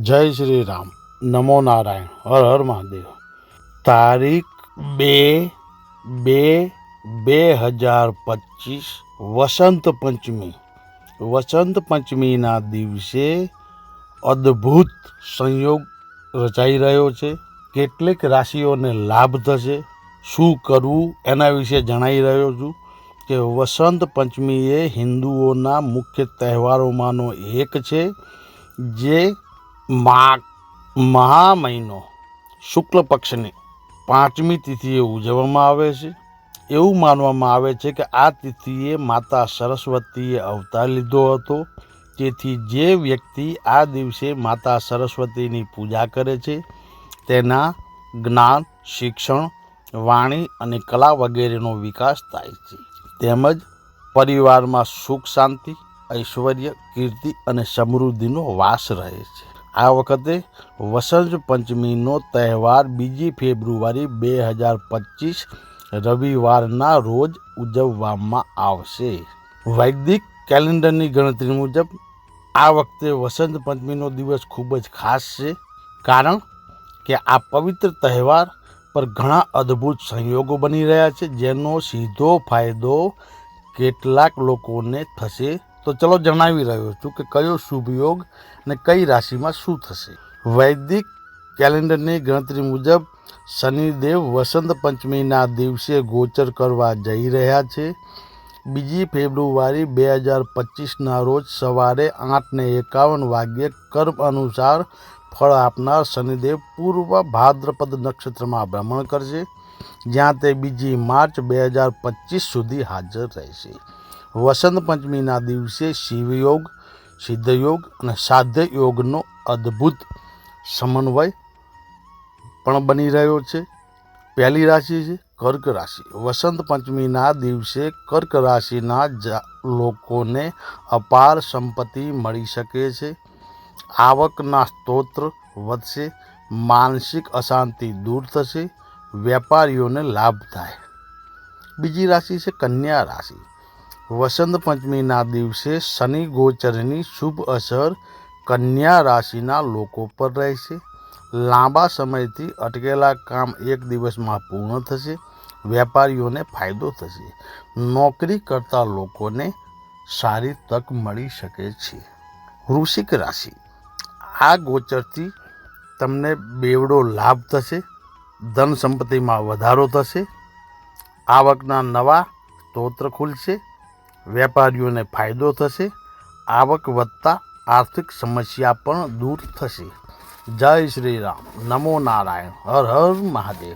જય શ્રી રામ. નમો નારાયણ. હર હર મહાદેવ. તારીખ બે બે બે હજાર પચીસ વસંત પંચમી. વસંત પંચમીના દિવસે અદ્ભુત સંયોગ રચાઈ રહ્યો છે. કેટલીક રાશિઓને લાભ થશે. શું કરવું એના વિશે જણાવી રહ્યો છું કે વસંત પંચમી એ હિન્દુઓના મુખ્ય તહેવારોમાંનો એક છે, જે મા મહા મહિનો શુક્લ પક્ષની પાંચમી તિથિએ ઉજવવામાં આવે છે. એવું માનવામાં આવે છે કે આ તિથિએ માતા સરસ્વતીએ અવતાર લીધો હતો. તેથી જે વ્યક્તિ આ દિવસે માતા સરસ્વતીની પૂજા કરે છે, તેના જ્ઞાન, શિક્ષણ, વાણી અને કલા વગેરેનો વિકાસ થાય છે. તેમજ પરિવારમાં સુખ શાંતિ, ઐશ્વર્ય, કીર્તિ અને સમૃદ્ધિનો વાસ રહે છે. આ વખતે વસંત પંચમીનો તહેવાર બીજી ફેબ્રુઆરી બે હજાર પચીસ રવિવારના રોજ ઉજવવામાં આવશે. વૈદિક કેલેન્ડરની ગણતરી મુજબ આ વખતે વસંત પંચમીનો દિવસ ખૂબ જ ખાસ છે, કારણ કે આ પવિત્ર તહેવાર પર ઘણા અદ્ભુત સંયોગો બની રહ્યા છે, જેનો સીધો ફાયદો કેટલાક લોકોને થશે તો ચલો જણાવી રહ્યો છું કે કયો શુભ યોગ અને કઈ રાશિમાં શું થશે? વૈદિક કેલેન્ડરની ગણતરી મુજબ શનિદેવ વસંત પંચમીના દિવસે ગોચર કરવા જઈ રહ્યા છે. બીજી ફેબ્રુઆરી બે હજાર પચીસના રોજ સવારે આઠને એકાવન વાગ્યે કર્મ અનુસાર ફળ આપનાર શનિદેવ પૂર્વ ભાદ્રપદ નક્ષત્રમાં ભ્રમણ કરશે, જ્યાં તે બીજી માર્ચ બે હજાર પચીસ સુધી હાજર રહેશે. વસંત પંચમીના દિવસે શિવયોગ, સિદ્ધયોગ અને સાધ્ય યોગનો અદ્ભુત સમન્વય પણ બની રહ્યો છે. પહેલી રાશિ છે કર્ક રાશિ. વસંત પંચમીના દિવસે કર્ક રાશિના લોકોને અપાર સંપત્તિ મળી શકે છે. આવકના સ્ત્રોત વધશે, માનસિક અશાંતિ દૂર થશે, વેપારીઓને લાભ થાય. બીજી રાશિ છે કન્યા રાશિ. વસંત પંચમીના દિવસે શનિ ગોચરની શુભ અસર કન્યા રાશિના લોકો પર રહેશે લાંબા સમયથી અટકેલા કામ એક દિવસમાં પૂર્ણ થશે, વેપારીઓને ફાયદો થશે, નોકરી કરતા લોકોને સારી તક મળી શકે છે. વૃશ્ચિક રાશિ. આ ગોચરથી તમને બેવડો લાભ થશે, ધન સંપત્તિમાં વધારો થશે, આવકના નવા સ્ત્રોત્ર ખુલશે વેપારીઓને ફાયદો થશે, આવક વધતા આર્થિક સમસ્યા પણ દૂર થશે. જય શ્રી રામ. નમો નારાયણ. હર હર મહાદેવ.